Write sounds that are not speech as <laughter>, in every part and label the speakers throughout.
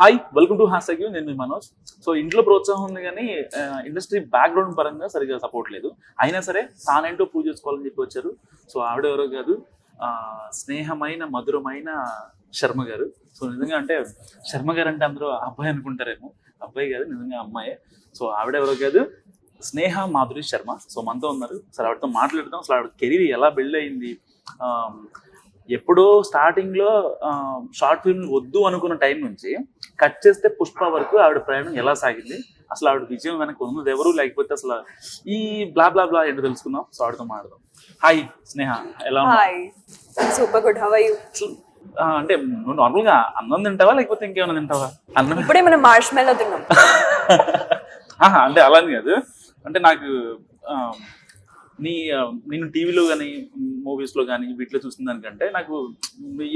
Speaker 1: Hi welcome to hash you నేను మీ Manoj. So ఇంట్లో ప్రోత్సాహం ఉంది కానీ ఇండస్ట్రీ బ్యాక్గ్రౌండ్ పరంగా సరిగ్గా సపోర్ట్ లేదు. అయినా సరే తానేంటో ప్రూవ్ చేసుకోవాలని చెప్పి వచ్చారు. సో ఆవిడ ఎవరో కాదు స్నేహమైన మధురమైన శర్మ గారు. సో నిజంగా అంటే శర్మ గారు అంటే అందరూ అబ్బాయి అనుకుంటారేమో. అబ్బాయి కాదు నిజంగా అమ్మాయే. సో ఆవిడ ఎవరో కాదు స్నేహ మాధురి శర్మ. సో మనతో ఉన్నారు. సో ఆవిడతో మాట్లాడదాం. అసలు ఆవిడ కెరీర్ ఎలా బిల్డ్ అయింది? ఎప్పుడో స్టార్టింగ్లో షార్ట్ ఫిల్మ్ వద్దు అనుకున్న టైం నుంచి కట్ చేస్తే పుష్ప వరకు ఆవిడ ప్రయాణం ఎలా సాగింది? అసలు ఆవిడ విజయం వెనక ఉన్నది ఎవరు? లేకపోతే అసలు ఈ బ్లా బ్లా బ్లా ఏంటో తెలుసుకుందాం. సో ఆవిడతో మాట్లాడదాం. హాయ్ స్నేహ ఎలా
Speaker 2: సూపర్ గుడ్ హవ్ యూ
Speaker 1: అంటే నువ్వు నార్మల్గా అన్నం తింటావా? లేకపోతే ఇంకేమైనా తింటావా? అన్నం
Speaker 2: ఇప్పుడే మనం మార్ష్ మెల్లో తిన్నాం <laughs>
Speaker 1: అంటే అలా అని కాదు. అంటే నాకు నీ నేను టీవీలో కానీ మూవీస్లో కానీ వీటిలో చూసిన దానికంటే నాకు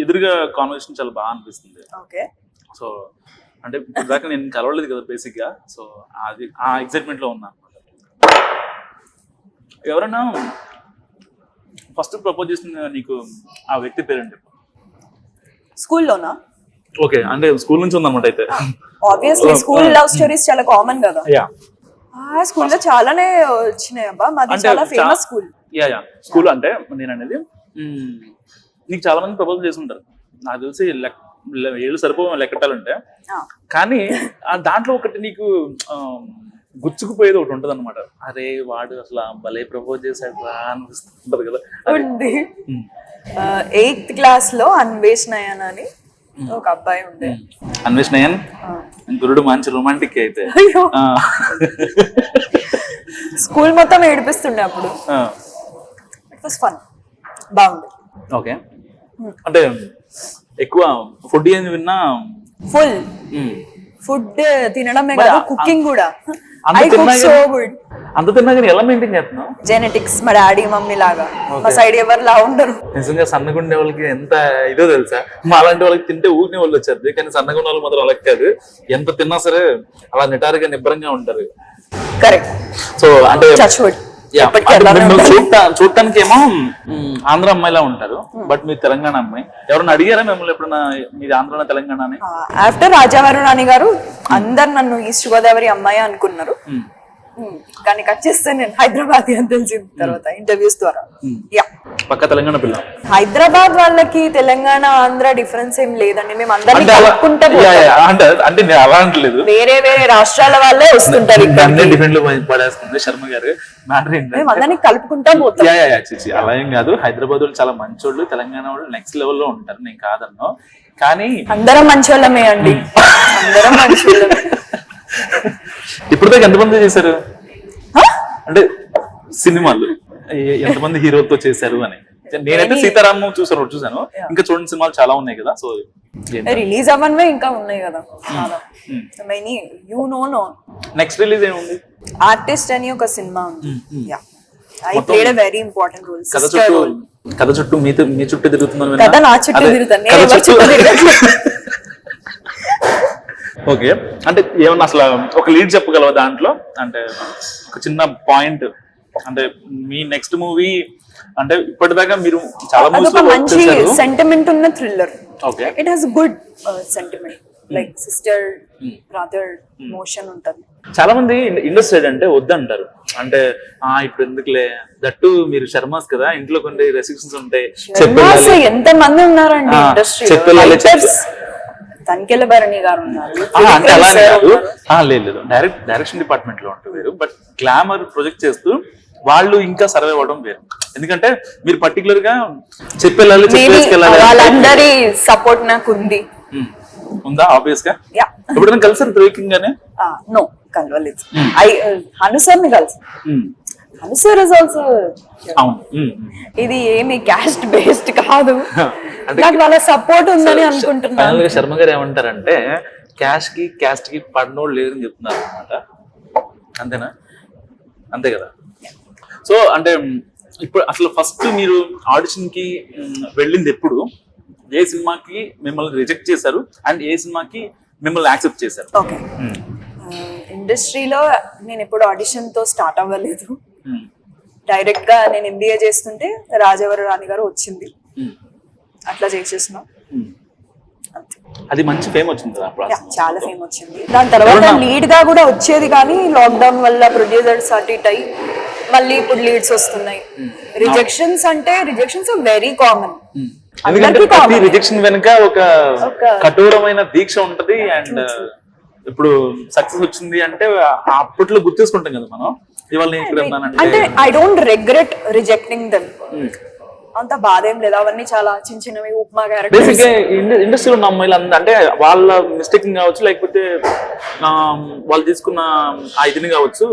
Speaker 1: ఎదురుగా కాన్వర్సేషన్ చాలా బాగా అనిపిస్తుంది.
Speaker 2: ఓకే.
Speaker 1: సో అంటే ఇప్పుడు దాకా నేను కలవలేదు కదా బేసిక్గా. సో అది ఆ ఎక్సైట్మెంట్లో ఉన్నా. ఎవరైనా ఫస్ట్ ప్రపోజ్ చేసిన నీకు ఆ వ్యక్తి పేరేంటి?
Speaker 2: స్కూల్లోనా?
Speaker 1: ఓకే అంటే స్కూల్ నుంచి ఉందన్నమాట అయితే.
Speaker 2: ఆబ్వియస్లీ స్కూల్ లవ్ స్టోరీస్ చాలా కామన్ కదా.
Speaker 1: యా
Speaker 2: ఆ స్కూల్లో చాలానే వచ్చినాయి అబ్బా. మాది చాలా famous school
Speaker 1: yeah yeah school అంటే నేను అనేది నీకు చాలా మంది ప్రపోజ్ చేసి ఉంటారు నాకు తెలిసి లె- ఏళ్ళు సరిపో లెక్కటాలంటే కానీ ఆ దాంట్లో ఒకటి నీకు గుచ్చుకుపోయేది ఒకటి ఉంటుంది అనమాట అరే వాడు అసలు భలే ప్రపోజ్ చేశాడు రా అనిపిస్తుంటది కదా.
Speaker 2: ఉంది. ఎయిత్ క్లాస్లో అన్వేష్ నయన్ అని ఒక అబ్బాయి ఉండే.
Speaker 1: అన్వేష్ నయన్. గురుడు మంచి రొమాంటిక్ అయితే.
Speaker 2: స్కూల్ మొత్తం ఏడిపిస్తుండే అప్పుడు. ఇట్ వాస్ ఫన్ బాగుంది
Speaker 1: ఓకే. అంటే ఎక్కువ ఫుడ్ ఏం విన్నా
Speaker 2: ఫుల్ ఫుడ్ తినడమే కాదు కుకింగ్ కూడా. ఐ కుక్ సో గుడ్
Speaker 1: అంత తిన్నా కానీ ఎలా మెయింటైన్ చేస్తున్నావు?
Speaker 2: జెనెటిక్స్ మా డాడీ మమ్మీ లాగా. మా. సైడ్ ఎవరు లా ఉండరు.
Speaker 1: నిజంగా సన్నగా ఉండే వాళ్ళకి ఎంత ఇదో తెలుసా? మా అలాంటి వాళ్ళకి తింటే ఊరినే వాళ్ళు వచ్చారు. కానీ సన్నగా ఉన్న వాళ్ళు మాత్రం అలా కాదు. ఎంత తిన్నా సరే అలా నిటారుగా నిబ్బరంగా ఉంటారు.
Speaker 2: కరెక్ట్
Speaker 1: సో అంటే
Speaker 2: చచ్చువుడ్
Speaker 1: చూడటానికి ఏమో ఆంధ్ర అమ్మాయిలా ఉంటారు. బట్ మీరు తెలంగాణ అమ్మాయి. ఎవరైనా అడిగారా మిమ్మల్ని ఎప్పుడైనా మీది ఆంధ్ర తెలంగాణ
Speaker 2: ఆఫ్టర్ రాజావారు రాణి గారు అందరు నన్ను ఈస్ట్ గోదావరి అమ్మాయి అనుకున్నారు. కానీ కట్ చేస్తే నేను హైదరాబాద్ అని తెలిసిన తర్వాత ఇంటర్వ్యూస్ ద్వారా.
Speaker 1: మ్.
Speaker 2: యా
Speaker 1: పక్క తెలంగాణ పిల్ల.
Speaker 2: హైదరాబాద్ వాళ్ళకి తెలంగాణ ఆంధ్ర డిఫరెన్స్ ఏం లేదండి. మేము అందరినీ
Speaker 1: అలా-
Speaker 2: కలుపుకుంటే
Speaker 1: అంటే నేను అలా అంటలేదు
Speaker 2: వేరే వేరే రాష్ట్రాల వాళ్ళే వస్తుంటారు
Speaker 1: లో శర్మ గారు.
Speaker 2: మేము అందరినీ కలుపుకుంటా పోతాం.
Speaker 1: అలా ఏం కాదు. హైదరాబాద్ వాళ్ళు చాలా మంచోళ్ళు తెలంగాణ వాళ్ళు నెక్స్ట్ లెవెల్లో ఉంటారు. నేను కాదన్నో. కానీ
Speaker 2: అందరం మంచోళ్ళమే అండి. అందరం మంచోళ్ళమే. <laughs>
Speaker 1: ఇప్పుడు దాకా ఎంతమంది చేశారు? అంటే సినిమాలు. ఎంతమంది హీరోలతో చేశారు అని. నేనైతే. సీతారామం చూసాను చూసాను. ఇంకా చూడండి సినిమాలు చాలా ఉన్నాయి కదా సో
Speaker 2: రిలీజ్ అవ్వనివే ఇంకా ఉన్నాయి కదా many you know no
Speaker 1: next release ఏముంది?
Speaker 2: ఆర్టిస్ట్ అని ఒక సినిమా ఉంది. Yeah I played very important role
Speaker 1: కథ
Speaker 2: సిస్టర్
Speaker 1: చుట్టూ
Speaker 2: రోల్
Speaker 1: కథ చుట్టూ మీ మీ చుట్టూ తిరుగుతుందని.
Speaker 2: కథ నా చుట్టూ తిరుగుతాను నేను
Speaker 1: చుట్టూ-. <laughs> ఓకే. అంటే ఏమన్నా అసలు ఒక లీడ్ చెప్పగలవా దాంట్లో? అంటే ఒక చిన్న పాయింట్ అంటే మీ నెక్స్ట్ మూవీ అంటే ఇప్పటిదాకా మీరు చాలా మూవీస్ work
Speaker 2: మంచి సెంటిమెంట్ ఉన్న thriller
Speaker 1: okay.
Speaker 2: It has good sentiment like sister brother motion ఉంటది.
Speaker 1: చాలా మంది ఇండస్ట్రీ అంటే వద్దంటారు. అంటే ఆ ఇప్పుడు ఎందుకులే? దట్టు మీరు శర్మాస్ కదా? ఇంట్లో కొన్ని రెస్ట్రిక్షన్స్ ఉంటాయి.
Speaker 2: ఎంత మంది ఉన్నారండి ఇండస్ట్రీ తనికెళ్ళ భరణి గారు ఉన్నారు.
Speaker 1: లేదు డైరెక్ట్ డైరెక్షన్ డిపార్ట్మెంట్లో ఉంటుంది వేరు బట్ గ్లామర్ ప్రొజెక్ట్ చేస్తూ వాళ్ళు ఇంకా సర్వే అవ్వడం వేరు. ఎందుకంటే మీరు పర్టికులర్గా చెప్పెళ్ళాలి చెప్పేసుకెళ్ళాలి
Speaker 2: వాళ్ళందరి సపోర్ట్ నాకు ఉంది.
Speaker 1: ఉందా ఆబ్వియస్గా?
Speaker 2: యా
Speaker 1: ఎప్పుడైనా కలిసారు త్రివిక్రమ్ గానే
Speaker 2: నో కలవలేదు. ఐ హనుసర్ని కలిసి. Hanu sir is also. ఇది ఏమి క్యాస్ట్ బేస్డ్ కాదు. <laughs> నాకు వాళ్ళ సపోర్ట్ ఉందని అనుకుంటున్నాను.
Speaker 1: శర్మ గారు ఏమంటారంటే క్యాష్కి క్యాస్ట్కి పడినోళ్ళు లేదని చెప్తున్నారు అనమాట అంతేనా? అంతే కదా? సో అంటే ఇప్పుడు అసలు ఫస్ట్ మీరు ఆడిషన్కి వెళ్ళింది ఎప్పుడు? ఏ సినిమాకి మిమ్మల్ని రిజెక్ట్ చేశారు? అండ్ ఏ సినిమాకి మిమ్మల్ని యాక్సెప్ట్ చేశారు?
Speaker 2: ఓకే. ఇండస్ట్రీలో నేను ఎప్పుడు ఆడిషన్తో స్టార్ట్ అవ్వలేదు డైరెక్ట్గా నేను ఎంబీఏ చేస్తుంటే రాజవర రాణి గారు వచ్చింది. అట్లా చేసేసిన.
Speaker 1: అది మంచి ఫేమ్ వచ్చింది
Speaker 2: చాలా ఫేమ్ వచ్చింది. దాని తర్వాత లీడ్గా కూడా వచ్చేది కానీ లాక్డౌన్ వల్ల ప్రొడ్యూసర్స్ అటు ఇటు మళ్ళీ ఇప్పుడు లీడ్స్ వస్తున్నాయి. రిజెక్షన్స్ అంటే రిజెక్షన్స్ వెరీ కామన్
Speaker 1: రిజెక్షన్ వెనుక ఒక కఠోరమైన దీక్ష ఉంటది అండ్ ఇప్పుడు సక్సెస్ వచ్చింది అంటే అప్పట్లో గుర్తేసుకుంటాం కదా మనం. ఇవాళ
Speaker 2: అంటే I don't regret rejecting them
Speaker 1: Hmm.
Speaker 2: అంత బాధ ఏం లేదు. అవన్నీ చాలా చిన్న చిన్నవి ఉప్మా
Speaker 1: బేసిక్ క్యారెక్టర్స్గా ఇండస్ట్రీలో ఉన్న అమ్మాయిలు అంటే వాళ్ళ మిస్టేక్ కావచ్చు లేకపోతే వాళ్ళు తీసుకున్న ఆ ఇదిని కావచ్చు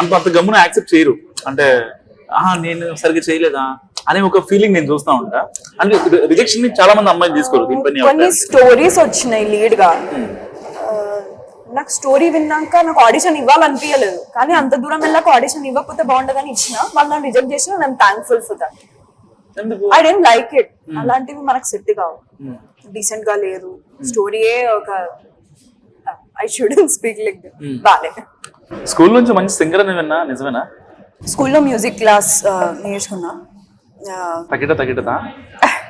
Speaker 1: అంత అంత గమ్మున యాక్సెప్ట్ చేయరు. అంటే ఆహా నేను సరిగ్గా చేయలేదా? అనే ఒక ఫీలింగ్ నేను చూస్తా ఉంటా. అంటే రిజెక్షన్ని చాలా మంది అమ్మాయిలు తీసుకోరు దీనిపైన
Speaker 2: కొన్ని? స్టోరీస్ వచ్చినాయి లీడ్గా. నాకు స్టోరీ విన్నాక నాకు ఆడిషన్ ఇవ్వాలనిపించలేదు కానీ అంత దూరం వెళ్ళాక ఆడిషన్ ఇవ్వకపోతే బాగుండదని ఇచ్చిన వాళ్ళు నన్ను రిజెక్ట్ చేసిన నేను thankful for that I don't like it అలాంటివి మనకు సెట్ కావు. డీసెంట్గా లేదు. స్టోరీయే ఒక ఐ షుడెంట్ స్పీక్ లైక్ బాలే.
Speaker 1: స్కూల్ నుంచి మంచి సింగర్ అని విన్నా నిజమేనా?
Speaker 2: స్కూల్లో మ్యూజిక్ క్లాస్ నేర్చుకున్నా.
Speaker 1: తగిట తగిటదా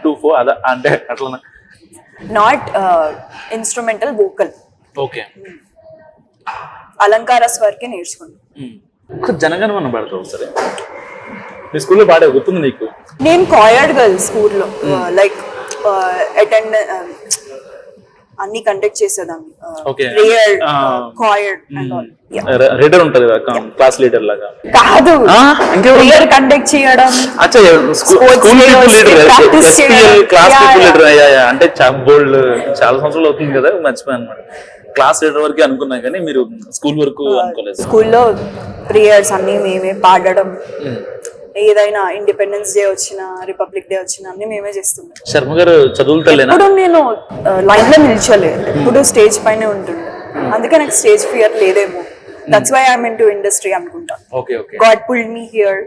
Speaker 1: టూ ఫోర్ అదా అంటే అట్లా
Speaker 2: నాట్ ఇన్స్ట్రుమెంటల్ వోకల్
Speaker 1: ఓకే
Speaker 2: అలంకార స్వర్కి నేర్చుకున్నా.
Speaker 1: ఒక జనగణమన పెడతావు సరే మీ స్కూల్లో పాడే గుర్తుంది నీకు?
Speaker 2: నేను కాయర్డ్ గర్ల్ స్కూల్లో. లైక్ అటెండ్ అన్ని కండక్ట్ చేసేదాన్ని. ప్రేయర్. కాయర్డ్
Speaker 1: లీడర్ ఉంటది కదా క్లాస్ లీడర్ లాగా.
Speaker 2: కాదు? ప్రేయర్ కండక్ట్ చేయడం చేయడం.
Speaker 1: క్లాస్. లీడర్ అంటే బోల్డ్ చాలా సంవత్సరాలు అవుతుంది కదా మర్చిపోయాను అనమాట క్లాస్ లీడర్ వరకు అనుకున్నా కానీ మీరు స్కూల్ వరకు అనుకోలేదు.
Speaker 2: స్కూల్లో ప్రేయర్స్ అన్ని మేమే పాడడం. ఏదైనా ఇండిపెండెన్స్ డే వచ్చినా రిపబ్లిక్ డే వచ్చినా అన్ని మేమే చేస్తున్నాం.
Speaker 1: శర్మ గారు చదువులు తల్లేనా?
Speaker 2: ఇప్పుడు నేను లైన్లో నిల్చోలే ఇప్పుడు స్టేజ్ పైనే ఉంటుండే. అందుకే నాకు స్టేజ్ ఫియర్ లేదేమో. That's why I'm in to industry అనుకుంటా.
Speaker 1: Okay okay.
Speaker 2: God pulled me here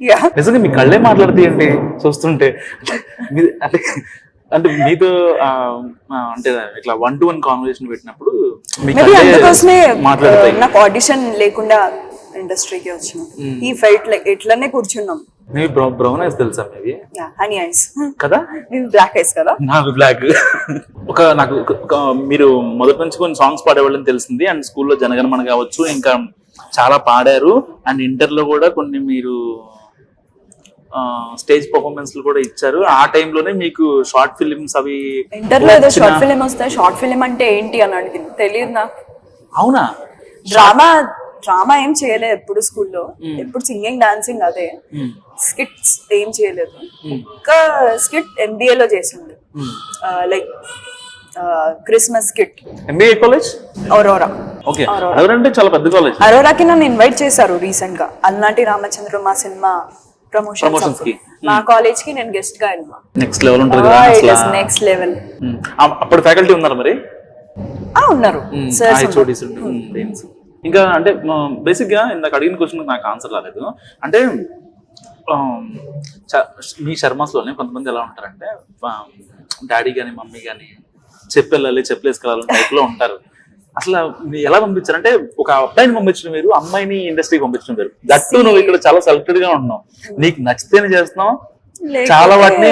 Speaker 2: yeah
Speaker 1: నిజంగా మీ కళ్ళే మాట్లాడతాయండి చూస్తుంటే. అంటే అంటే మీతో అంటే ఇట్లా వన్ టు వన్ కాన్వర్సేషన్ పెట్టినప్పుడు
Speaker 2: నాకు ఆడిషన్ లేకుండా ఇండస్ట్రీకి వచ్చిన ఈ లైక్ ఎట్లనే కూర్చున్నాం.
Speaker 1: బ్రౌన్ ఐస్ తెలుసా
Speaker 2: యా హనీ ఐస్.
Speaker 1: కదా?
Speaker 2: మేము బ్లాక్ ఐస్ కదా?
Speaker 1: నాకు బ్లాక్ ఒక నాకు మీరు మొదటి నుంచి కొన్ని సాంగ్స్ పాడేవాళ్ళని తెలిసింది. అండ్ స్కూల్లో జనగణమన కావచ్చు ఇంకా చాలా పాడారు. అండ్ ఇంటర్లో కూడా కొన్ని మీరు స్టేజ్ పర్ఫార్మెన్స్ కూడా ఇచ్చారు. ఆ టైంలోనే మీకు షార్ట్ ఫిలిమ్స్ అవి
Speaker 2: ఇంటర్లో ఏదో షార్ట్ ఫిలిం వస్తే షార్ట్ ఫిలిం అంటే ఏంటి అని అడిగింది. తెలియదు నాకు.
Speaker 1: అవునా?
Speaker 2: డ్రామా డ్రామా ఏం చేయలేదు ఎప్పుడు స్కూల్లో. ఎప్పుడు సింగింగ్ డాన్సింగ్ అదే. స్కిట్స్ ఏం చేయలేదు. ఒక్క స్కిట్ ఎంబీఏ లో చేసిండు like Christmas skit.
Speaker 1: MBA college?
Speaker 2: Aurora.
Speaker 1: Okay. చాలా పెద్ద కాలేజ్.
Speaker 2: అరోరాకి నన్ను ఇన్వైట్ చేశారు రీసెంట్గా. అల్నాటి రామచంద్ర మా సినిమా
Speaker 1: ప్రమోషన్స్కి.
Speaker 2: మా కాలేజ్కి నేను గెస్ట్గా వెళ్ళినా
Speaker 1: నెక్స్ట్ లెవెల్ ఉంటుంది కదా
Speaker 2: నెక్స్ట్ లెవెల్.
Speaker 1: ఆ- అప్పుడు ఫ్యాకల్టీ ఉన్నారు మరి?
Speaker 2: ఉన్నారు.
Speaker 1: Hmm.
Speaker 2: సార్
Speaker 1: ఇంకా అంటే బేసిక్గా ఇందాక అడిగిన క్వశ్చన్ నాకు ఆన్సర్ రాలేదు. అంటే మీ శర్మాస్లోనే కొంతమంది ఎలా ఉంటారంటే డాడీ గాని మమ్మీ గాని చెప్పెళ్ళాలి చెప్పలేసుకెళ్ళాలి టైప్లో ఉంటారు. అసలు మీరు ఎలా పంపించారు? అంటే ఒక అబ్బాయిని పంపించడం వేరు అమ్మాయిని ఇండస్ట్రీకి పంపించడం వేరు. దట్టు నువ్వు ఇక్కడ చాలా సెలెక్టెడ్గా ఉన్నావు. నీకు నచ్చితేనే చేస్తున్నావు. చాలా వాటిని.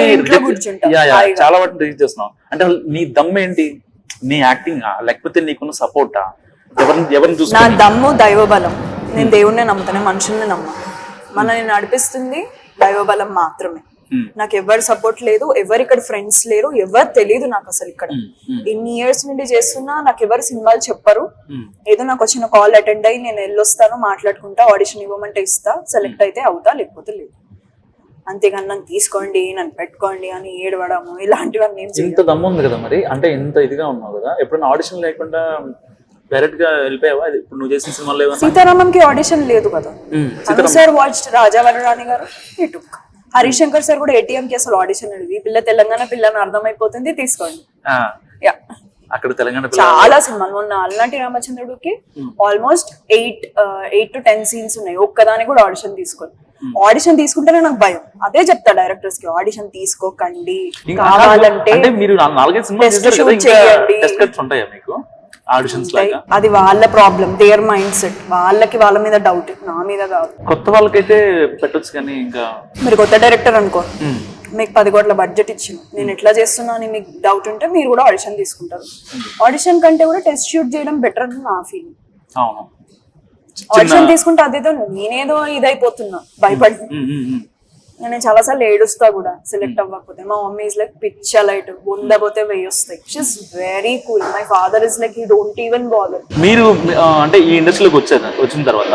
Speaker 1: చాలా వాటిని రిజెక్ట్ చేస్తున్నావు. అంటే నీ దమ్ ఏంటి? నీ యాక్టింగ్ లేకపోతే నీకున్న సపోర్టా ఎవరిని ఎవరిని
Speaker 2: నా దమ్ము దైవబలం నేను దేవుణ్ణి నమ్ముతాను మనుషుల్ని నమ్మ మనల్ని నడిపిస్తుంది దైవబలం మాత్రమే
Speaker 1: Hmm.
Speaker 2: నాకు ఎవరు సపోర్ట్ లేదు ఎవరు ఇక్కడ ఫ్రెండ్స్ లేరు ఎవరు తెలియదు నాకు అసలు ఇక్కడ
Speaker 1: Hmm. Hmm.
Speaker 2: ఇన్ని ఇయర్స్ నుండి చేస్తున్నా నాకు ఎవరు సినిమాలు చెప్పరు. ఏదో నాకు వచ్చిన కాల్ అటెండ్ అయ్యి నేను వెళ్ళొస్తాను మాట్లాడుకుంటా ఆడిషన్ ఇవ్వమంటే ఇస్తా సెలెక్ట్ అయితే అవుతా లేకపోతే లేదు అంతేగాని నన్ను తీసుకోండి నన్ను పెట్టుకోండి అని ఏడవడము ఇలాంటివన్నీ.
Speaker 1: ఇంత దమ్ము ఉంది కదా మరి అంటే ఇంత ఇదిగా ఉన్నావు కదా ఎప్పుడైనా ఆడిషన్ లేకుండా డైరెక్ట్గా వెళ్ళిపోయావా? అది ఇప్పుడు నువ్వు చేసిన సినిమాలో ఏమన్నా?
Speaker 2: సీతారామంకి ఆడిషన్ లేదు కదా. అను సార్ వాచ్ రాజావరరాణి గారు ఇటు హరీష్ శంకర్ సార్ కూడా ఏటీఎం కి అసలు ఆడిషన్ లేదు. ఈ పిల్ల తెలంగాణ పిల్లని అర్థమైపోతుంది తీసుకోండి. యా.
Speaker 1: అక్కడ తెలంగాణ పిల్ల
Speaker 2: చాలా సినిమాలు మొన్న అల్లాంటి రామచంద్రుడికి almost eight eight to ten scenes ఉన్నాయి. ఒక్కదానికి కూడా ఆడిషన్ తీసుకోండి ఆడిషన్ తీసుకుంటేనే నాకు భయం. అదే చెప్తా డైరెక్టర్స్కి ఆడిషన్ తీసుకోకండి. కావాలంటే
Speaker 1: మీరు నాలుగైదు సినిమాలు చేశారు కదా ఇంకా. టెస్ట్ కట్స్ ఉంటాయా మీకు? ఆడిషన్స్ లాగా.
Speaker 2: అది వాళ్ళ ప్రాబ్లం దేర్ మైండ్ సెట్ వాళ్ళకి వాళ్ళ మీద డౌట్ నా మీద కాదు
Speaker 1: కొత్త వాళ్ళకైతే పెట్టొచ్చు కానీ ఇంకా
Speaker 2: మీరు కొత్త డైరెక్టర్ అనుకో మీకు పది కోట్ల బడ్జెట్ ఇచ్చిన నేను ఎట్లా చేస్తున్నా అని మీకు డౌట్ ఉంటే మీరు కూడా ఆడిషన్ తీసుకుంటారు. ఆడిషన్ కంటే కూడా టెస్ట్ షూట్ చేయడం బెటర్ అని నా ఫీలింగ్ ఆడిషన్ తీసుకుంటే అదేదో నేనేదో ఇదైపోతున్నా భయపడి
Speaker 1: ఉమ్, ఉమ్.
Speaker 2: నేను చాలాసార్లు ఏడుస్తా కూడా సెలెక్ట్ అవ్వకపోతే. మా మమ్మీ ఇస్ లైక్ పిచ్చ లైట్ ఉండబోతే వెయ్యి వస్తాయి. She's very cool my father is like he don't even bother
Speaker 1: మీరు అంటే ఈ ఇండస్ట్రీలోకి వచ్చారు వచ్చిన తర్వాత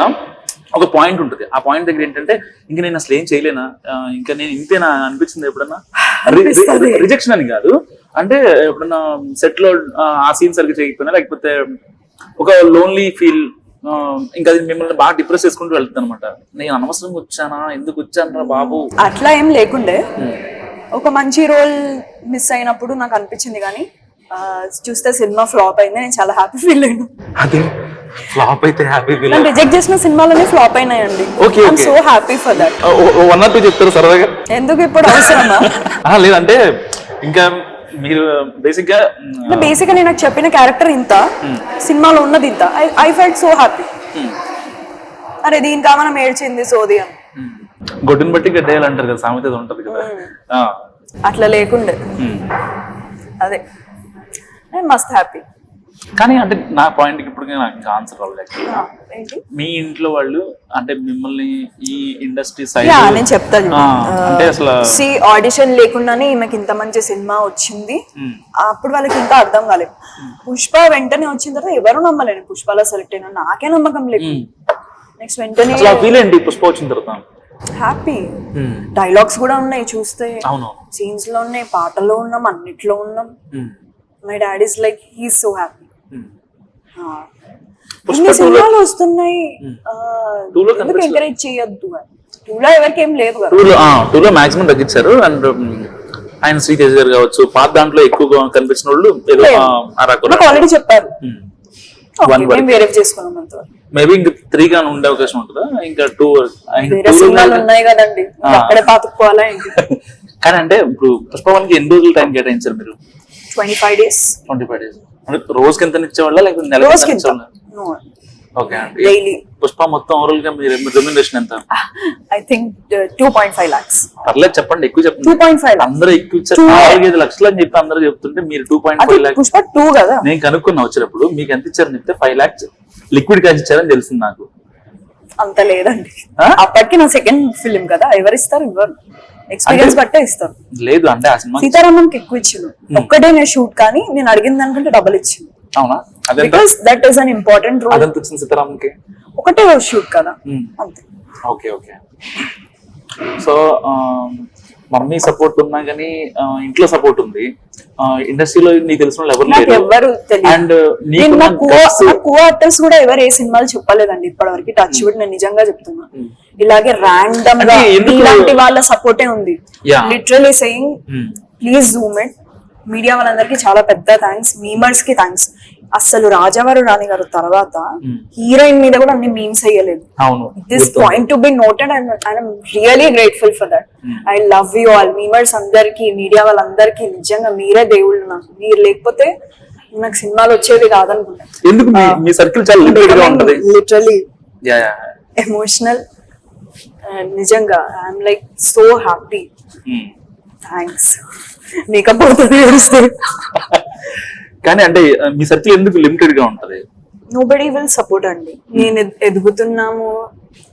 Speaker 1: ఒక పాయింట్ ఉంటుంది. ఆ పాయింట్ దగ్గర ఏంటంటే ఇంకా నేను అసలు ఏం చేయలేనా? ఇంకా నేను ఇంతేనా? అనిపించింది ఎప్పుడన్నా. రిజెక్షన్ అని కాదు. అంటే ఎప్పుడన్నా సెట్లో ఆ, ఆ సీన్ సరిగ్గా చేయకపోయినా లేకపోతే ఒక లోన్లీ ఫీల్ ఇంకా అది మిమ్మల్ని బాగా డిప్రెస్ చేసుకుంటూ వెళ్తుంది అనమాట నేను అనవసరంగా వచ్చానా? ఎందుకు వచ్చానరా బాబు?
Speaker 2: అట్లా ఏం లేకుండే. ఒక మంచి రోల్ మిస్ అయినప్పుడు నాకు అనిపించింది కానీ చూస్తే సినిమా ఫ్లాప్ అయింది. నేను చాలా హ్యాపీ ఫీల్ అయినా.
Speaker 1: అదే ఫ్లాప్ అయితే హ్యాపీ ఫీల్
Speaker 2: నేను రిజెక్ట్ చేసిన సినిమాలోనే ఫ్లాప్ అయినాయండి. I'm
Speaker 1: okay.
Speaker 2: So happy for that
Speaker 1: one or two చెప్తారు సరదాగా?
Speaker 2: ఎందుకు ఇప్పుడు అవసరమా?
Speaker 1: ఆ, లేదంటే ఇంకా మీరు
Speaker 2: బేసిక్గా బేసిక్గా నేను చెప్పిన క్యారెక్టర్ ఇంత సినిమాలో ఉన్నది ఇంత. ఐ ఫెల్ట్ సో హ్యాపీ అరే దీనికా మనం ఏడ్చింది సోది అని
Speaker 1: గొడ్డుని బట్టి గడ్డేయాలి అంటారు కదా సామెత ఉంటది కదా. ఆ,
Speaker 2: అట్లా లేకుండే. అదే. మస్త్ హ్యాపీ
Speaker 1: కానీ అంటే నా పాయింట్ ఇప్పుడు నాకు ఇంకా ఆన్సర్ రాలేదు మీ ఇంట్లో వాళ్ళు అంటే మిమ్మల్ని ఈ ఇండస్ట్రీ సైడ్
Speaker 2: నేను చెప్తాను
Speaker 1: అంటే అసలు
Speaker 2: సి ఆడిషన్ లేకుండానే ఈమెకి ఇంత మంచి సినిమా వచ్చింది. అప్పుడు వాళ్ళకి ఇంకా అర్థం కాలేదు. పుష్ప వెంటనే వచ్చిన తర్వాత ఎవరు నమ్మలేను పుష్పలో సెలెక్ట్ అయినా నాకే నమ్మకం లేదు. నెక్స్ట్ వెంటనే
Speaker 1: ఫీల్ ఏంటి పుష్ప వచ్చిన తర్వాత?
Speaker 2: హ్యాపీ డైలాగ్స్ కూడా ఉన్నాయి చూస్తే.
Speaker 1: అవును.
Speaker 2: సీన్స్లో ఉన్నాయి పాటల్లో ఉన్నాం అన్నిట్లో ఉన్నాం. My daddy is like he's so happy. ఇన్ని సినిమాలు వస్తున్నాయి ఎందుకు. ఎంకరేజ్ చేయొద్దు అని టూ లో ఎవరికి ఏం లేదు
Speaker 1: టూలో టూలో మాక్సిమం తగ్గించారు. అండ్ ఆయన శ్రీతేజ్ గారు కావచ్చు పాత దాంట్లో ఎక్కువగా కనిపించిన వాళ్ళు
Speaker 2: ఆల్రెడీ చెప్పారు.
Speaker 1: మేబీ ఇంకా త్రీ గా ఉండే అవకాశం ఉంటుందా? ఇంకా టూ
Speaker 2: ఉన్నాయి కదండి. అక్కడే పాతుకోవాలా <laughs>
Speaker 1: కానీ అంటే ఇప్పుడు పుష్పవన్కి ఎన్ని రోజులు టైం కేటాయించారు మీరు?
Speaker 2: Twenty five days
Speaker 1: twenty five days రోజుకి ఎంత ఇచ్చేవాళ్ళ లేకపోతే నెల
Speaker 2: రోజు కింద
Speaker 1: ఓకే అండి
Speaker 2: డైలీ
Speaker 1: పుష్ప మొత్తం ఓవరాల్గా మీరు రెమ్యూనరేషన్ ఎంత?
Speaker 2: I think two point five lakhs
Speaker 1: పర్లేదు చెప్పండి ఎక్కువ
Speaker 2: టూ
Speaker 1: చెప్పండి
Speaker 2: పాయింట్ ఫైవ్ లాక్స్
Speaker 1: అందరూ ఎక్కువ ఇచ్చారు. నాలుగైదు లక్షలు అని చెప్పి అందరూ చెప్తుంటే మీరు two point five lakhs
Speaker 2: Pushpa two కదా.
Speaker 1: నేను కనుక్కున్నా వచ్చినప్పుడు మీకు ఎంత ఇచ్చారని చెప్తే ఫైవ్ ల్యాక్స్ లిక్విడ్ క్యాష్ ఇచ్చారని తెలిసింది నాకు.
Speaker 2: అంత లేదండి.
Speaker 1: ఆ?
Speaker 2: అప్పటికి నా సెకండ్ ఫిలిం కదా ఎవరు? ఇస్తారు ఇవ్వరు ఎక్స్పీరియన్స్ బట్టే ఇస్తారు
Speaker 1: లేదు అంటే ఆ సినిమా
Speaker 2: సీతారామంకి ఎక్కువ ఇచ్చిండు. ఒక్కటే నేను షూట్ కానీ నేను అడిగిన దానికంటే డబల్ ఇచ్చింది
Speaker 1: అవునా?
Speaker 2: Because that is an important role
Speaker 1: అదెంత వచ్చింది సీతారాంకి
Speaker 2: ఒకటే షూట్ కదా.
Speaker 1: Hmm.
Speaker 2: అంతే.
Speaker 1: Okay okay so mummy support ఉన్నా కానీ ఇంట్లో సపోర్ట్ ఉంది. ఇండస్ట్రీలో నీకు తెలిసిన వాళ్ళు ఎవరు లేరు. అండ్
Speaker 2: కో ఆర్టిస్ట్ కూడా ఎవరు ఏ సినిమాలు చెప్పలేదండి ఇప్పటివరకు. టచ్ వుడ్ నేను నిజంగా చెప్తున్నా. ఇలాగే
Speaker 1: ర్యాండమ్గా
Speaker 2: ఇలాంటి వాళ్ళ సపోర్టే ఉంది. Literally saying please zoom it media వాళ్ళందరికీ చాలా పెద్ద థ్యాంక్స్ మీమర్స్కి థ్యాంక్స్ అసలు రాజావారు రాణి గారు తర్వాత హీరోయిన్ మీద కూడా అన్ని మీమ్స్ అయ్యలేదు
Speaker 1: అవును
Speaker 2: this point to be noted and I'm really grateful for that I love you all memers అందరికి మీడియా వాళ్ళందరికీ నిజంగా మీరే దేవుళ్ళు నాకు. మీరు లేకపోతే నాకు సినిమాలు వచ్చేవి కాదనుకుంటా.
Speaker 1: ఎందుకు మీ- మీ సర్కిల్ చాలా లిమిటెడ్గా ఉంటది?
Speaker 2: లిటరలీ
Speaker 1: యా యా
Speaker 2: ఎమోషనల్ నిజంగా I'm like so happy thanks makeup అవుతుంది
Speaker 1: కానీ అంటే మీ సర్కిల్ ఎందుకు లిమిటెడ్గా ఉంటది?
Speaker 2: నోబడి విల్ సపోర్ట్ అండి. నేను ఎద్- ఎదుగుతున్నాము.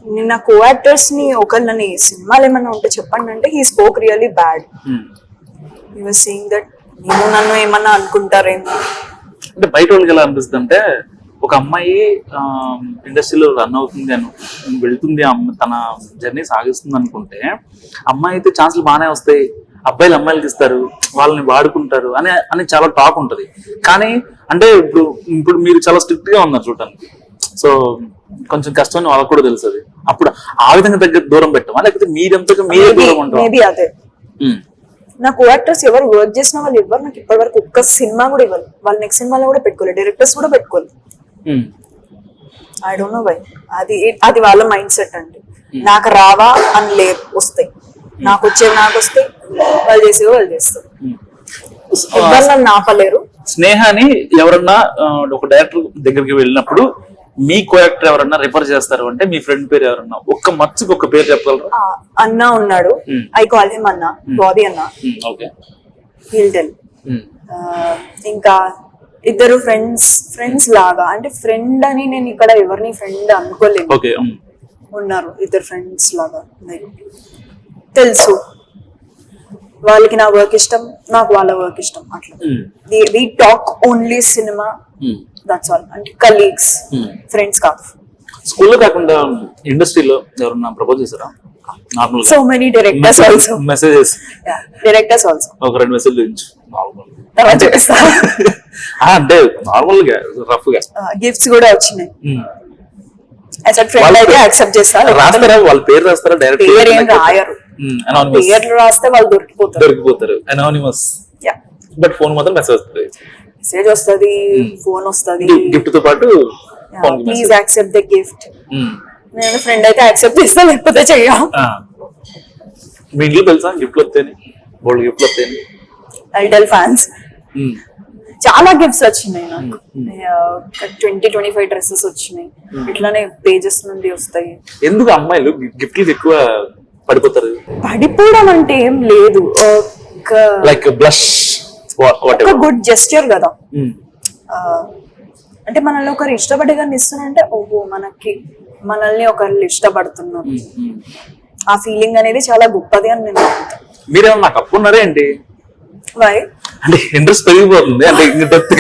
Speaker 2: నిన్న కో యాక్టర్స్ని ఒకళ్ళని సినిమాలు ఏమన్నా ఉంటే చెప్పండి అంటే he spoke really bad was saying that నేను నన్ను ఏమన్నా అనుకుంటారేమో.
Speaker 1: అంటే బయట వాళ్ళకి ఎలా అనిపిస్తుంది అంటే ఒక అమ్మాయి ఇండస్ట్రీలో రన్ అవుతుంది అని వెళ్తుంది అమ్మ- తన జర్నీ సాగిస్తుంది అనుకుంటే అమ్మాయి అయితే ఛాన్సులు బాగానే వస్తాయి. అబ్బాయిలు అమ్మాయిలకి ఇస్తారు వాళ్ళని వాడుకుంటారు అనే అని చాలా టాక్ ఉంటది. కానీ అంటే ఇప్పుడు ఇప్పుడు మీరు చాలా స్ట్రిక్ట్గా ఉన్నారు చూడటానికి. సో కొంచెం కష్టం అని వాళ్ళకి కూడా తెలుస్తుంది అప్పుడు ఆ విధంగా దగ్గర దూరం పెట్టమా? లేకపోతే మీరెంతగా మీరే దూరం ఉంటాం
Speaker 2: మేబీ అదే. నా కో యాక్టర్స్ ఎవరు వర్క్ చేసిన వాళ్ళు ఎవరు నాకు ఇప్పటి వరకు ఒక్క సినిమా కూడా ఇవ్వరు. వాళ్ళు నెక్స్ట్ సినిమాలో కూడా పెట్టుకోలేదు డైరెక్టర్స్ కూడా పెట్టుకోలేదు ఐ డోంట్ నో వై అది అది వాళ్ళ మైండ్ సెట్ అండి నాకు రావా అని లే వస్తాయి. నాకు వచ్చేవి నాకు వస్తాయి. వాళ్ళు చేసేవి వాళ్ళు చేస్తారు. ఎవరు నన్ను ఆపలేరు.
Speaker 1: స్నేహాని ఎవరన్నా ఒక డైరెక్టర్ దగ్గరికి వెళ్ళినప్పుడు మీ కో యాక్టర్ ఎవరన్నా రిఫర్ చేస్తారు అంటే మీ ఫ్రెండ్ పేరు ఎవరన్నా ఒక్క మచ్చుకు ఒక పేరు చెప్పగలరా?
Speaker 2: అన్న ఉన్నాడు. ఐ కాల్ హిమ్ అన్న బాబీ అన్న.
Speaker 1: ఓకే
Speaker 2: హీల్ టెల్ ఇంకా ఇద్దరు ఫ్రెండ్స్ ఫ్రెండ్స్ లాగా అంటే ఫ్రెండ్ అని నేను ఇక్కడ ఎవరిని ఫ్రెండ్ అనుకోలేదు. ఉన్నారు ఇద్దరు ఫ్రెండ్స్ లాగా తెలుసు. వాళ్ళకి నా వర్క్ ఇష్టం నాకు వాళ్ళ వర్క్ ఇష్టం అట్లా. We talk only cinema that's all అంటే కలీగ్స్ ఫ్రెండ్స్ కాదు
Speaker 1: స్కూల్లో కాకుండా ఇండస్ట్రీలో ఎవరన్నా ప్రపోజ్ చేశారా? Normal
Speaker 2: so many directors also
Speaker 1: messages
Speaker 2: directors also
Speaker 1: ఒక రెండు మెసేజ్ గురించి నార్మల్ అంటే నార్మల్ <laughs> గా రఫ్గా.
Speaker 2: గిఫ్ట్స్ కూడా వచ్చినాయి. యాజ్ ఫ్రెండ్
Speaker 1: వాళ్ళ
Speaker 2: అయితే యాక్సెప్ట్
Speaker 1: రాస్తారా? వాళ్ళ పేరు రాస్తారా? డైరెక్ట్
Speaker 2: పేరు ఏం రాయరు.
Speaker 1: అనానిమస్
Speaker 2: పేర్లు రాస్తే వాళ్ళు దొరికిపోతారు.
Speaker 1: దొరికిపోతారు. అనానిమస్ బట్ ఫోన్ మాత్రం మెసేజ్ వస్తుంది.
Speaker 2: మెసేజ్ వస్తుంది ఫోన్ వస్తుంది.
Speaker 1: గిఫ్ట్తో పాటు
Speaker 2: ప్లీజ్ యాక్సెప్ట్ ద గిఫ్ట్ నేను ఫ్రెండ్ అయితే యాక్సెప్ట్ చేస్తా లేకపోతే చెయ్య.
Speaker 1: మీ ఇంట్లో తెలుసా? గిఫ్ట్లు వస్తాయని బోల్డ్ గిఫ్ట్లు వస్తాయని
Speaker 2: ఐడల్ ఫ్యాన్స్ చాలా గిఫ్ట్స్ వచ్చినాయి నాకు. ట్వంటీ ట్వంటీ ఫైవ్ డ్రెస్సెస్ వచ్చినాయి. ఇట్లానే పేజెస్ నుండి వస్తాయి.
Speaker 1: ఎందుకు అమ్మాయిలు గిఫ్ట్లకి ఎక్కువ పడిపోతారు?
Speaker 2: పడిపోవడం అంటే ఏం లేదు.
Speaker 1: లైక్ బ్లష్ వాట్
Speaker 2: ఒక గుడ్ జెస్చర్ కదా. ఆ, అంటే మనల్ని ఒకరు ఇష్టపడి కానీ ఇస్తున్నారంటే ఓహో మనకి మనల్ని ఒకరు ఇష్టపడుతున్నారు. ఆ ఫీలింగ్ అనేది చాలా గొప్పది అని నేను
Speaker 1: మీరేమన్నా నాకు అప్పు ఉన్నారా
Speaker 2: వై
Speaker 1: అంటే ఇంట్రెస్ట్ పెరిగిపోతుంది. అంటే ఇంక డెప్త్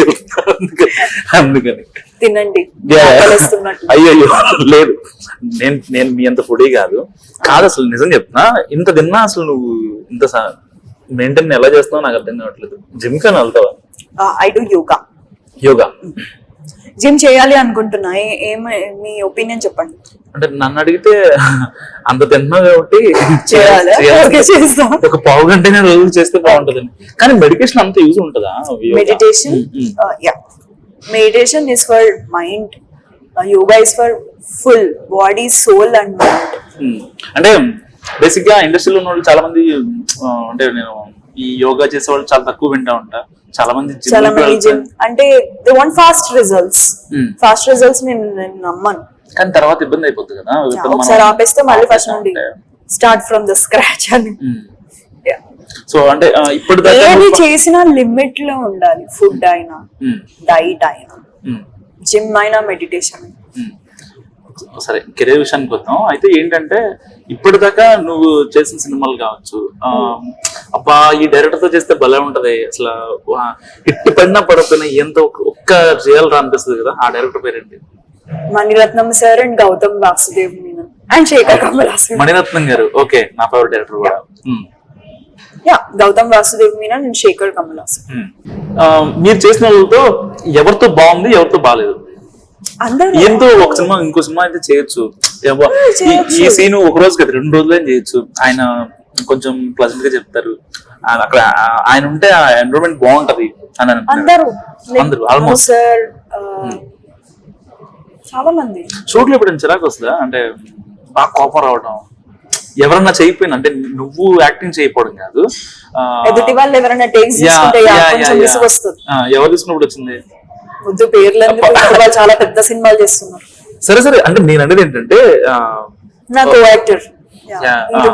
Speaker 1: అందుకని.
Speaker 2: తినండి.
Speaker 1: అయ్యో అయ్యో లేదు. నేను నేను మీ అంత ఫుడీ కాదు. కాదు అసలు నిజం చెప్తున్నా. ఇంత తిన్నా అసలు నువ్వు ఇంత మెయింటైన్ ఎలా చేస్తున్నావు నాకు అర్థం కావట్లేదు. జిమ్ కానీ వెళ్తావా?
Speaker 2: I do yoga.
Speaker 1: Yoga
Speaker 2: gym చేయాలి అనుకుంటున్నా. ఏ- మీ ఒపీనియన్ చెప్పండి.
Speaker 1: అంటే నన్ను అడిగితే అంత తిన్నావు కాబట్టి ఒక పావు గంట రోజు చేస్తే బాగుంటది. కానీ మెడికేషన్ అంత యూజ్ ఉంటుందా?
Speaker 2: Meditation. Ya meditation is for mind yoga is for full body soul and mind.
Speaker 1: అంటే బేసిక్గా ఇండస్ట్రీలో ఉన్న వాళ్ళు చాలా మంది ఆ, అంటే నేను ఈ యోగా చేసే వాళ్ళు చాలా తక్కువ వింటా ఉంటా. చాలా మంది
Speaker 2: చాలా మంది జిమ్ అంటే they want fast results
Speaker 1: Hmm.
Speaker 2: Fast results నేను నేను నమ్మను
Speaker 1: కానీ తర్వాత ఇబ్బంది అయిపోతుంది కదా
Speaker 2: ఒకసారి ఆపేస్తే మళ్ళీ ఫస్ట్ నుండి. స్టార్ట్ ఫ్రమ్ ద స్క్రాచ్ అని.
Speaker 1: సో అంటే ఆ, ఇప్పుడు
Speaker 2: ఏది చేసినా లిమిట్లో ఉండాలి ఫుడ్ అయినా
Speaker 1: ఉమ్,
Speaker 2: డైట్ అయినా
Speaker 1: ఉమ్,
Speaker 2: జిమ్ అయినా మెడిటేషన్
Speaker 1: ఉమ్. సరే కెరీర్ విషయానికి వద్దాం. అయితే ఏంటంటే ఇప్పటిదాకా నువ్వు చేసిన సినిమాలు కావచ్చు అబ్బా ఈ డైరెక్టర్తో చేస్తే భలే ఉంటది. అసలు హిట్ పడినా పడకపోయినా ఎంత ఒక్క- చేయాలరా అనిపిస్తుంది కదా ఆ డైరెక్టర్ పేరేంటి?
Speaker 2: Mani Ratnam sir and Gautham Vasudev Menon and Sekhar Kamal
Speaker 1: Mani Ratnam garu. Okay నా ఫేవరెట్ డైరెక్టర్ కూడా.
Speaker 2: యా గౌతమ్ వాసుదేవ్ మీనన్ అండ్ శేఖర్ కమల్
Speaker 1: మీరు చేసిన వాళ్ళతో ఎవరితో బాగుంది ఎవరితో బాగాలేదు ఎంతో ఒక సినిమా ఇంకో సినిమా అయితే చేయొచ్చు. ఈ- సీన్ ఒక రోజు కదా రెండు రోజులే చేయొచ్చు. ఆయన కొంచెం ప్లజెంట్గా చెప్తారు అక్కడ ఆయన ఉంటే ఆ ఎన్విరాన్మెంట్ బాగుంటది అని.
Speaker 2: అందరూ
Speaker 1: అందరూ ఆల్మోస్ట్
Speaker 2: సార్ చాలా మంది.
Speaker 1: షూట్లో ఇప్పుడు చిరాకు వస్తుందా? అంటే బాగా కోపం రావడం. ఎవరన్నా చేయకపోయినా అంటే నువ్వు యాక్టింగ్ చేయకపోవడం కాదు.
Speaker 2: ఎదుటి వాళ్ళు ఎవరైనా టేక్స్ తీసుకుంటే
Speaker 1: ఎవరు తీసుకున్నప్పుడు వచ్చింది?
Speaker 2: ముద్దు పేర్లు ఎందుకు? ఇప్పుడు వాళ్ళు చాలా పెద్ద సినిమాలు చేస్తున్నారు.
Speaker 1: సరే సరే. అంటే నేను అనేది ఏంటంటే
Speaker 2: నా co actor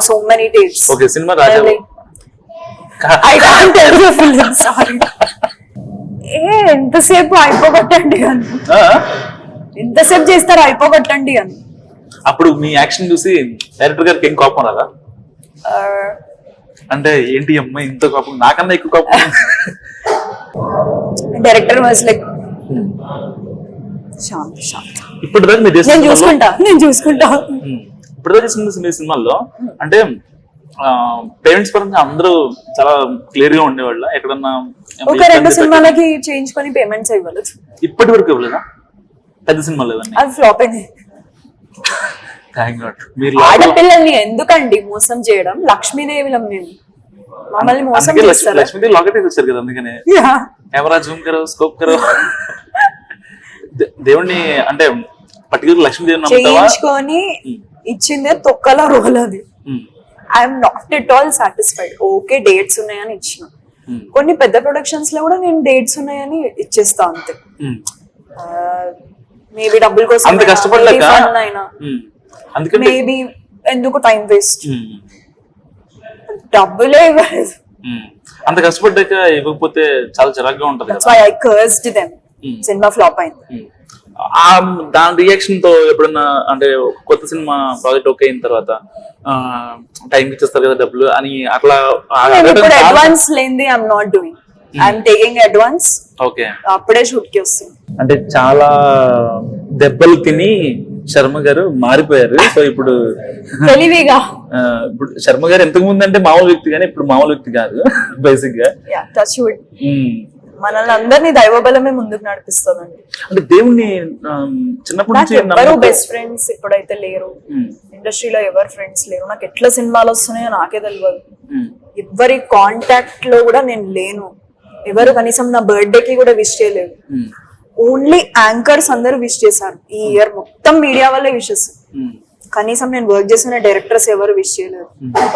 Speaker 2: so many takes
Speaker 1: okay cinema Raja.
Speaker 2: I can't tell the film sorry ఏ ఎంతసేపు అయిపోగొట్టండి అని? ఎంతసేపు చేస్తారు అయిపోగొట్టండి అని.
Speaker 1: అప్పుడు మీ యాక్షన్ చూసి డైరెక్టర్ గారికి ఏం కోపం రాదా? అంటే ఏంటి అమ్మాయి ఇంత కోపం? నాకన్నా ఎక్కువ కోపం. <laughs>
Speaker 2: డైరెక్టర్ వాజ్ లైక్ శాంతి శాంతి
Speaker 1: ఇప్పుడు
Speaker 2: నేను చూసుకుంటా నేను చూసుకుంటా.
Speaker 1: ఇప్పుడు చేసిన సినిమాల్లో అంటే పేరెంట్స్ పరంగా అందరూ చాలా క్లియర్గా ఉండేవాళ్ళ? ఎక్కడన్నా
Speaker 2: ఒక రెండు సినిమాలకి చేయించుకొని పేమెంట్స్ ఇవ్వలేదు.
Speaker 1: ఇప్పటి వరకు ఇవ్వలేదా? పెద్ద సినిమాలు ఇవన్నీ
Speaker 2: అది ఫ్లాప్ అయినాయి. ఆడపిల్లల్ని ఎందుకండి? మోసం చేయడం? లక్ష్మీదేవిలం మేము. మమ్మల్ని మోసం చేస్తారా?
Speaker 1: లక్ష్మీదేవి లాకెట్ వచ్చారు కదా అందుకనే. కెమెరా జూమ్ కరో స్కోప్ కరో. దేవుణ్ణి అంటే పర్టికులర్ లక్ష్మీదేవి
Speaker 2: చేయించుకొని ఇచ్చిందే తొక్కల రోల్ అది I'm not at all satisfied. Okay dates ఉన్నాయని ఇచ్చిన. కొన్ని పెద్ద ప్రొడక్షన్స్లో కూడా నేను డేట్స్ ఉన్నాయని ఇచ్చేస్తా అంతే. మేబీ డబ్బుల కోసం
Speaker 1: అంత కష్టపడలేక?
Speaker 2: అయినా.
Speaker 1: ఉమ్. అందుకని
Speaker 2: మేబీ ఎందుకు టైం వేస్ట్. డబ్బులే.
Speaker 1: అంత కష్టపడ్డాక ఇవ్వకపోతే చాలా చిరాగ్గా ఉంటది
Speaker 2: దట్స్
Speaker 1: కదా.
Speaker 2: Why I cursed them
Speaker 1: Hmm.
Speaker 2: సినిమా ఫ్లాప్ అయింది.
Speaker 1: ఉమ్. ఆ దాని రియాక్షన్తో ఎప్పుడన్నా అంటే కొత్త సినిమా ప్రాజెక్ట్ ఓకే అయిన తర్వాత టైం ఇచ్చేస్తారు కదా డబ్బులు అని అట్లా
Speaker 2: అడ్వాన్స్ లేనిది I'm not doing I'm taking advance
Speaker 1: okay
Speaker 2: అప్పుడే షూట్కి వస్తుంది.
Speaker 1: అంటే చాలా దెబ్బలు తిని శర్మ గారు మారిపోయారు. సో ఇప్పుడు
Speaker 2: తెలివిగా.
Speaker 1: ఇప్పుడు శర్మ గారు ఎంతకు ముందు అంటే మామూలు వ్యక్తి కానీ ఇప్పుడు మామూలు వ్యక్తి కాదు బేసిక్గా.
Speaker 2: మనల్ని అందరినీ దైవబలమే ముందుకు నడిపిస్తుందండి.
Speaker 1: అంటే దేవుణ్ణి చిన్నప్పటి నుంచి
Speaker 2: ఎవరు బెస్ట్ ఫ్రెండ్స్ ఇప్పుడైతే లేరు. ఇండస్ట్రీలో ఎవరు ఫ్రెండ్స్ లేరు. నాకు ఎట్లా సినిమాలు వస్తున్నాయో నాకే తెలియదు ఎవరి కాంటాక్ట్లో కూడా నేను లేను. ఎవరు కనీసం నా బర్త్డే కి కూడా విష్ చేయలేదు. ఓన్లీ యాంకర్స్ అందరూ విష్ చేశారు. ఈ ఇయర్ మొత్తం మీడియా వల్లే విషెస్
Speaker 1: ఉమ్,
Speaker 2: కనీసం నేను వర్క్ చేసిన డైరెక్టర్స్ ఎవరు విష్ చేయలేదు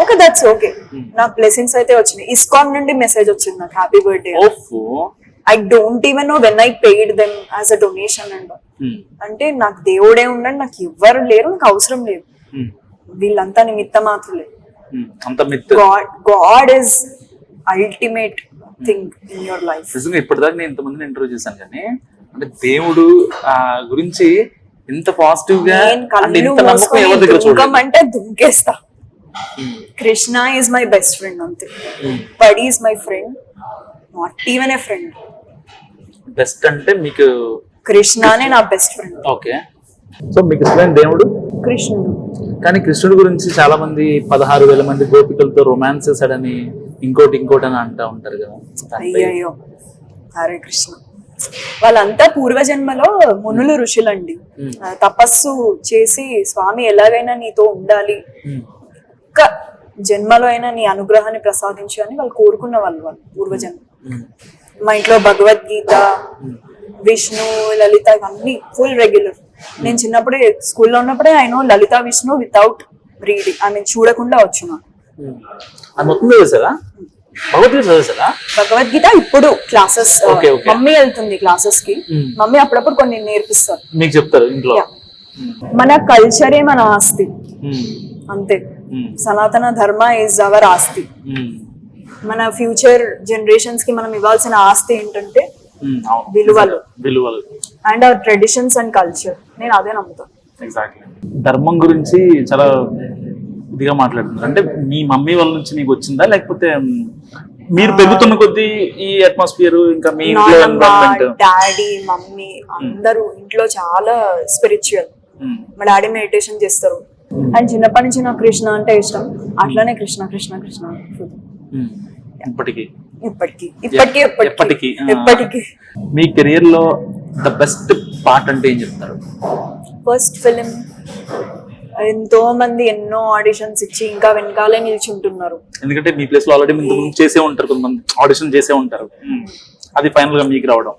Speaker 2: ఓకే దట్స్ ఓకే నాకు బ్లెస్సింగ్స్ అయితే వచ్చినాయి. ఇస్కాన్ నుండి మెసేజ్ వచ్చింది నాకు. Happy birthday I don't even know when I paid them as a donation and అంటే నాకు దేవుడే ఉండండి నాకు ఎవ్వరు లేరు నాకు అవసరం లేదు.
Speaker 1: ఉమ్,
Speaker 2: వీళ్ళంతా నిమిత్త మాత్రలే god god is ultimate thing in your life
Speaker 1: నిజంగా ఇప్పటిదాకా నేను ఇంతమందిని ఇంటర్వ్యూ చేశాను కానీ అంటే దేవుడు ఆ గురించి ఇంత
Speaker 2: పాజిటివ్గా
Speaker 1: అంటే
Speaker 2: దుంకేస్తా Krishna is my best friend అంతే. Buddy is my friend not even a friend
Speaker 1: best అంటే మీకు
Speaker 2: కృష్ణనే నా బెస్ట్ ఫ్రెండ్
Speaker 1: ఓకే. సో మీకు ఇష్టమైన దేవుడు?
Speaker 2: కృష్ణుడు.
Speaker 1: కానీ కృష్ణుడి గురించి చాలా మంది పదహారు వేల మంది గోపికలతో రొమాన్స్ చేశాడని ఇంకోటి ఇంకోటి అని అంటా ఉంటారు కదా.
Speaker 2: అయ్యయ్యో. హరే కృష్ణ. వాళ్ళంతా పూర్వజన్మలో మునులు ఋషులండి. తపస్సు చేసి స్వామి ఎలాగైనా నీతో ఉండాలి. ఒక్క జన్మలో అయినా నీ అనుగ్రహాన్ని ప్రసాదించు అని వాళ్ళు కోరుకున్న వాళ్ళు వాళ్ళు పూర్వజన్మ మా ఇంట్లో భగవద్గీత విష్ణు లలిత ఇవన్నీ ఫుల్ రెగ్యులర్. నేను చిన్నప్పుడే స్కూల్లో ఉన్నప్పుడే ఆయన Lalitha Vishnu without reading I mean చూడకుండా వచ్చిన.
Speaker 1: ఉమ్. అది మొత్తం చదివేశారా భగవద్గీత
Speaker 2: ఇప్పుడు క్లాసెస్. మమ్మీ వెళ్తుంది
Speaker 1: క్లాసెస్కి.
Speaker 2: మమ్మీ అప్పుడప్పుడు కొన్ని నేర్పిస్తారు.
Speaker 1: మీకు చెప్తారు ఇంట్లో.
Speaker 2: మన కల్చరే మన ఆస్తి. అంతే. సనాతన ధర్మ ఇస్ అవర్ ఆస్తి. మన ఫ్యూచర్ జనరేషన్స్కి మనం ఇవ్వాల్సిన ఆస్తి ఏంటంటే. విలువలు.
Speaker 1: విలువలు.
Speaker 2: And our traditions and culture నేను అదే నమ్ముతాను
Speaker 1: ధర్మం గురించి చాలా ఇదిగా మాట్లాడుతున్నారు. అంటే మీ మమ్మీ వాళ్ళ నుంచి మీకు వచ్చిందా? లేకపోతే మీరు పెరుగుతున్న కొద్దీ ఈ అట్మాస్ఫియర్ ఇంకా మీ
Speaker 2: డాడీ మమ్మీ అందరూ ఇంట్లో చాలా స్పిరిచువల్ మా. డాడీ మెడిటేషన్ చేస్తారు. అండ్ చిన్నప్పటి నుంచి నాకు కృష్ణ అంటే ఇష్టం. అట్లానే కృష్ణ కృష్ణ కృష్ణ.
Speaker 1: ఇప్పటికి.
Speaker 2: ఇప్పటికి. ఇప్పటికి.
Speaker 1: ఎప్పటికి. మీ కెరియర్లో ద బెస్ట్ పార్ట్ అంటే ఏం చెప్తారు?
Speaker 2: ఫస్ట్ ఫిలిం ఎంతో మంది ఎన్నో ఆడిషన్స్ ఇచ్చి ఇంకా వెనకాలే నిల్చుంటున్నారు.
Speaker 1: ఎందుకంటే మీ ప్లేస్లో ఆల్రెడీ చేసే ఉంటారు కొంతమంది ఆడిషన్ చేసే ఉంటారు. అది ఫైనల్గా మీకు రావడం.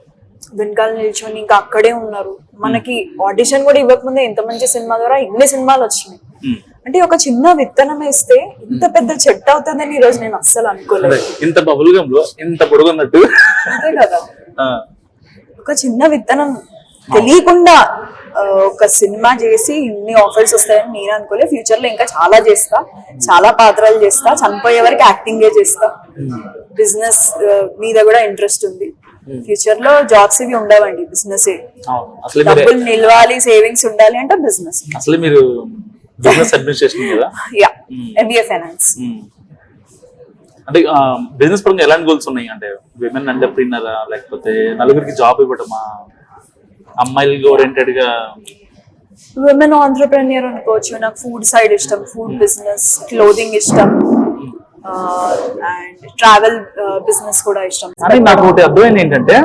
Speaker 2: వెనకాల నిల్చొని ఇంకా అక్కడే ఉన్నారు. మనకి ఆడిషన్ కూడా ఇవ్వకముందే ఎంత మంచి సినిమా ద్వారా ఎన్ని సినిమాలు వచ్చినాయి.
Speaker 1: మ్.
Speaker 2: అంటే ఒక చిన్న విత్తనం వేస్తే ఇంత పెద్ద చెట్టు అవుతుందని ఈ రోజు నేను అస్సలు అనుకోలేదు.
Speaker 1: ఇంత ఇంత పొడుగున్నట్టు
Speaker 2: అంతే కదా. ఒక చిన్న విత్తనం తెలియకుండా ఒక సినిమా చేసి ఇన్ని ఆఫర్స్ వస్తాయని నేను అనుకోలే. ఫ్యూచర్లో ఇంకా చాలా చేస్తా. చాలా పాత్రలు చేస్తా. చనిపోయే వరకు యాక్టింగ్ చేస్తా. బిజినెస్ మీద కూడా ఇంట్రెస్ట్ ఉంది. ఫ్యూచర్లో జాబ్స్ ఇవి ఉండవండి బిజినెస్ డబ్బులు నిలవాలి సేవింగ్స్ ఉండాలి అంటే బిజినెస్.
Speaker 1: అసలే మీరు బిజినెస్ అడ్మినిస్ట్రేషన్ కదా?
Speaker 2: యా. MBA finance.
Speaker 1: అంటే బిజినెస్ పరంగా ఎలాంటి గోల్స్ ఉన్నాయి? అంటే విమెన్ అంటర్ప్రీనరా లేకపోతే నలుగురికి జాబ్ ఇవ్వటమా? అమ్మాయిలకి ఓరియంటెడ్గా
Speaker 2: విమెన్ ఆంటర్ప్రెన్యూర్ అనుకోవచ్చు. నాకు ఫుడ్ సైడ్ ఇష్టం ఫుడ్ బిజినెస్ క్లోదింగ్ ఇష్టం అండ్ ట్రావెల్ బిజినెస్ కూడా ఇష్టం.
Speaker 1: కానీ నాకు ఒకటి అర్థమైంది ఏంటంటే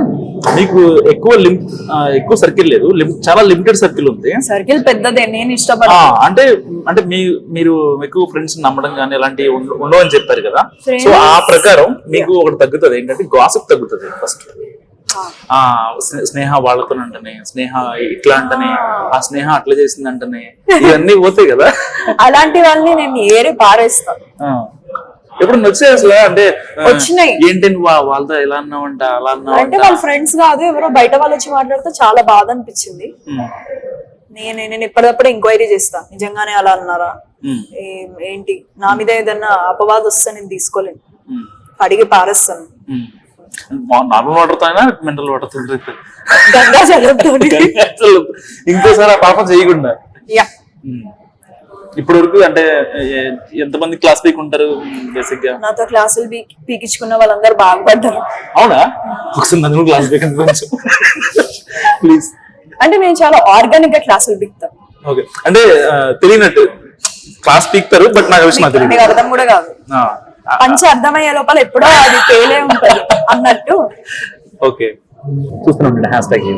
Speaker 1: మీకు ఎక్కువ లిమ్ ఎక్కువ సర్కిల్ లేదు. చాలా లిమిటెడ్ సర్కిల్ ఉంది.
Speaker 2: సర్కిల్ పెద్దదే. నేను
Speaker 1: ఆ,
Speaker 2: ఇష్టపడతాను
Speaker 1: అంటే అంటే మీ మీరు ఎక్కువ ఫ్రెండ్స్ నమ్మడం కానీ అలాంటివి ఉండ- ఉండవని చెప్పారు కదా. సో ఆ ప్రకారం మీకు ఒకటి తగ్గుతుంది. ఏంటంటే గాసిప్ తగ్గుతుంది ఫస్ట్ స్నేహ వాళ్ళతో అంటనే స్నేహ ఇట్లా అంటనే ఆ స్నేహ అట్లా చేసింది అంటనే ఇవన్నీ పోతాయి కదా.
Speaker 2: అలాంటి వాళ్ళని నేను ఏరి పారేస్తాను
Speaker 1: ఆ, ఎప్పుడు వచ్చాయి అసలు? అంటే ఆ,
Speaker 2: వచ్చినాయి.
Speaker 1: ఏంటి వాళ్ళతో ఎలా అన్నావంట అలా
Speaker 2: అంటే
Speaker 1: అన్నావంట
Speaker 2: వాళ్ళ ఫ్రెండ్స్ కాదు ఎవరో బయట వాళ్ళు వచ్చి మాట్లాడితే చాలా బాధ అనిపించింది. నేను నేను ఎప్పటికప్పుడు ఎంక్వైరీ చేస్తా నిజంగానే అలా అన్నారా? ఏంటి? నా మీద ఏదన్నా అపవాదం వస్తే నేను తీసుకోలేను. అడిగి పారేస్తాను.
Speaker 1: నార్మల్ వాటర్తో అయినా మినరల్ వాటర్తో
Speaker 2: గంగా జలంతో
Speaker 1: అసలు ఇంకోసారి ఆ పాపం చేయకుండా. ఇప్పటి వరకు అంటే ఎంతమంది క్లాస్ పీక్ ఉంటారు బేసిక్గా?
Speaker 2: నాతో క్లాసులు పీకించుకున్న వాళ్ళందరూ బాగుపడ్డారు.
Speaker 1: అవునా? ఒకసారి నన్ను క్లాస్ పీక్ ప్లీజ్.
Speaker 2: అంటే నేను చాలా ఆర్గానిక్గా క్లాసులు పీకుతాను
Speaker 1: ఓకే. అంటే తెలియనట్టు. క్లాస్ పీక్తారు బట్ నాకు విషయం తెలియదు.
Speaker 2: అర్థం కూడా కాదు. పంచి అర్థమయ్యే లోపల ఎప్పుడో అది తేలే ఉంటది అన్నట్టు.
Speaker 1: ఓకే చూస్తున్నాం హ్యాష్ ట్యాగ్